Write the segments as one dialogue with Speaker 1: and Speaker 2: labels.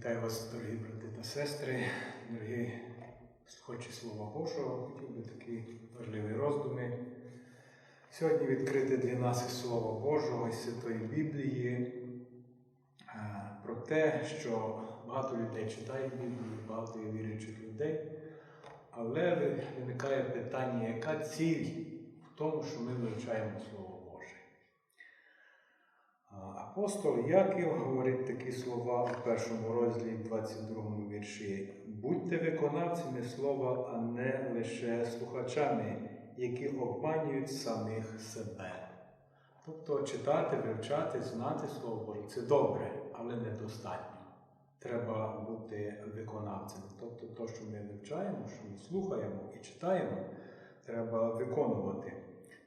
Speaker 1: Вітаю вас, дорогі брати та сестри, дорогі слухачі Слова Божого. Хотів би такі важливі роздуми. Сьогодні відкрити для нас із Слова Божого із Святої Біблії про те, що багато людей читають Біблію, багато є віруючих людей, але виникає питання, яка ціль в тому, що ми вивчаємо Слово. Апостол Яків говорить такі слова у першому розділі 22 вірші. Будьте виконавцями слова, а не лише слухачами, які обманюють самих себе. Тобто читати, вивчати, знати Слово Боже це добре, але недостатньо. Треба бути виконавцем. Тобто, те, що ми вивчаємо, що ми слухаємо і читаємо, треба виконувати.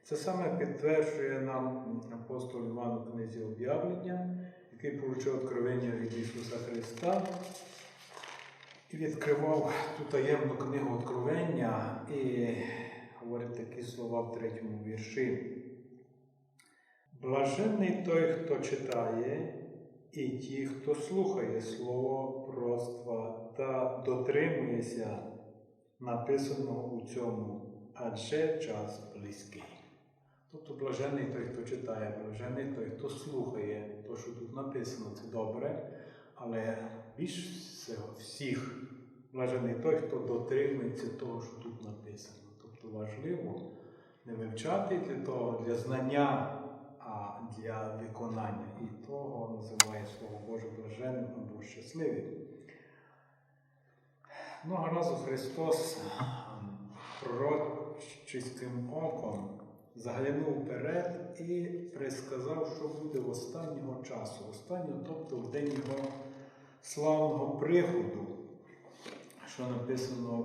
Speaker 1: Це саме підтверджує нам апостол Іван у книзі об'явлення, який отримав откровення від Ісуса Христа і відкривав ту таємну книгу Откровення і говорить такі слова в третьому вірші. Блаженний той, хто читає, і ті, хто слухає Слово пророцтва та дотримується написаного у цьому, адже час близький. Тобто блажений той, хто читає, блажений той, хто слухає, то, що тут написано, це добре, але більш всіх блажений той, хто дотримується того, що тут написано. Тобто важливо не вивчати для того, для знання, а для виконання. І того називає Слово Боже блаженним або щасливим. Много разу Христос пророчиським оком заглянув вперед і предсказав, що буде в останнього часу, останнього, тобто в день його славного приходу, що написано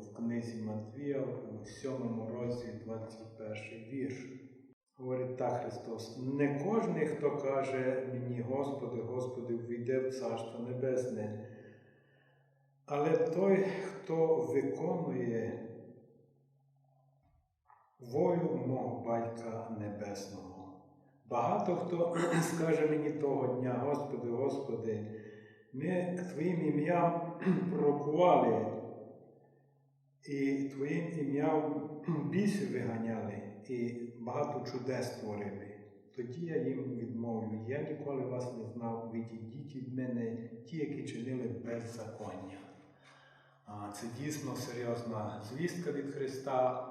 Speaker 1: в книзі Матвія у 7 розділі 21 вірш. Говорить так Христос: не кожен, хто каже мені, Господи, Господи, війде в Царство Небесне, але той, хто виконує волю мого Батька Небесного. Багато хто скаже мені того дня, Господи, Господи, ми Твоїм ім'ям пророкували і Твоїм ім'ям бісів виганяли, і багато чудес творили. Тоді я їм відмовлю, я ніколи вас не знав, відійдіть від мене ті, які чинили беззаконня. Це дійсно серйозна звістка від Христа.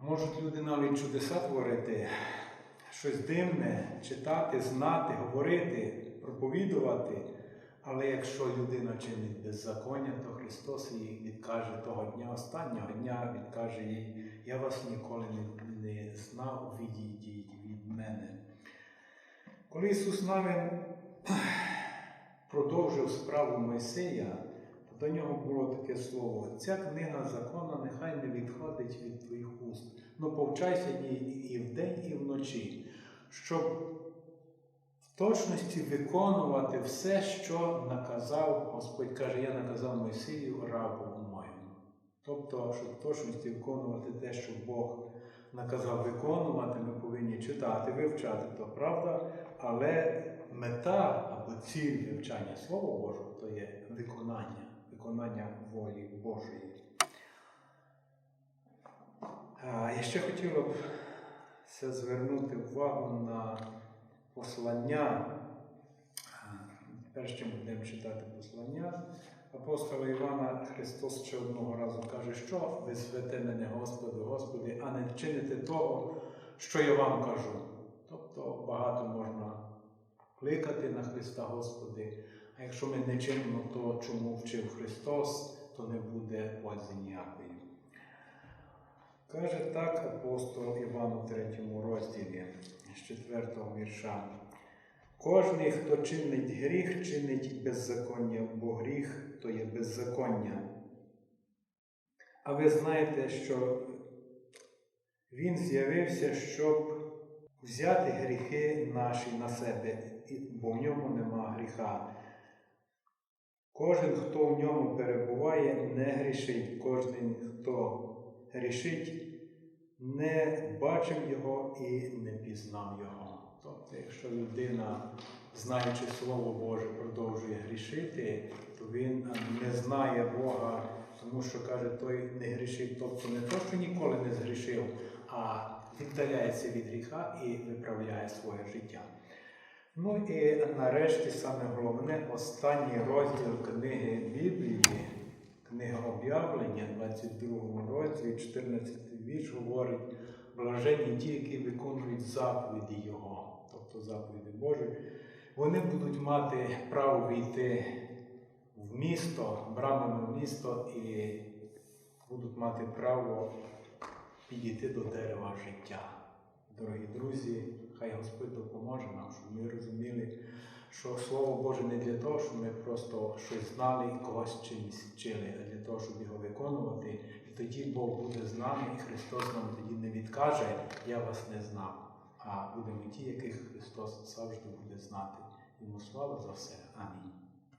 Speaker 1: Можуть люди навіть чудеса творити, щось дивне, читати, знати, говорити, проповідувати. Але якщо людина чинить беззаконня, то Христос їй відкаже того дня, останнього дня відкаже їй, я вас ніколи не, знав, відійдіть від мене. Коли Ісус навіть продовжив справу Мойсея, до нього було таке слово: ця книга закона нехай не відходить від твоїх уст. Ну повчайся і вдень, і вночі, щоб в точності виконувати все, що наказав Господь каже, я наказав Мойсію рабу моєму. Тобто, щоб в точності виконувати те, що Бог наказав виконувати, ми повинні читати, вивчати, то правда, але мета або ціль вивчання Слова Божого то є виконання виконання волі Божої. Я ще хотів б звернути увагу на послання. Перш чим будемо читати послання апостола Івана Христос ще одного разу каже, що ви святе мене, Господи, Господи, а не чините того, що я вам кажу. Тобто багато можна кликати на Христа Господи. А якщо ми не чинимо то, чому вчив Христос, то не буде пользи ніякої. Каже так апостол Іван у третьому розділі з 4 вірша. Кожний, хто чинить гріх, чинить беззаконня, бо гріх то є беззаконня. А ви знаєте, що Він з'явився, щоб взяти гріхи наші на себе, бо в ньому нема гріха. Кожен, хто в ньому перебуває, не грішить. Кожен, хто грішить, не бачив його і не пізнав його. Тобто, якщо людина, знаючи Слово Боже, продовжує грішити, то він не знає Бога, тому що каже, той не грішив, тобто не то, що ніколи не згрішив, а віддаляється від гріха і виправляє своє життя. Ну і нарешті саме головне, останній розділ книги Біблії, книга об'явлення, 22 розділі, 14 вірш говорить, блаженні ті, які виконують заповіді Його, тобто заповіді Божі, вони будуть мати право війти в місто, брамами в місто і будуть мати право підійти до дерева життя. Дорогі друзі, хай Господь допоможе нам, щоб ми розуміли, що Слово Боже не для того, щоб ми просто щось знали і когось чимось вчили, а для того, щоб його виконувати. Тоді Бог буде з нами, і Христос нам тоді не відкаже, я вас не знав. А будемо ті, яких Христос завжди буде знати. Йому слава за все. Амінь.